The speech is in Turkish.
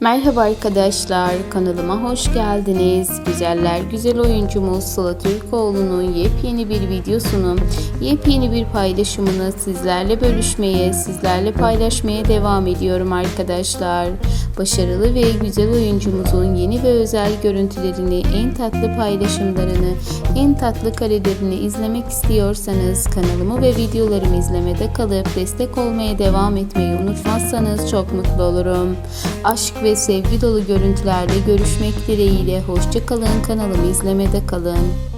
Merhaba arkadaşlar, kanalıma hoş geldiniz. Güzeller güzel oyuncumuz Sıla Türkoğlu'nun yepyeni bir videosunu, yepyeni bir paylaşımını sizlerle bölüşmeye, sizlerle paylaşmaya devam ediyorum arkadaşlar. Başarılı ve güzel oyuncumuzun yeni ve özel görüntülerini, en tatlı paylaşımlarını, en tatlı karelerini izlemek istiyorsanız kanalımı ve videolarımı izlemede kalıp destek olmaya devam etmeyi unutmazsanız çok mutlu olurum. Aşk ve sevgi dolu görüntülerle görüşmek dileğiyle hoşça kalın kanalımı izlemede kalın.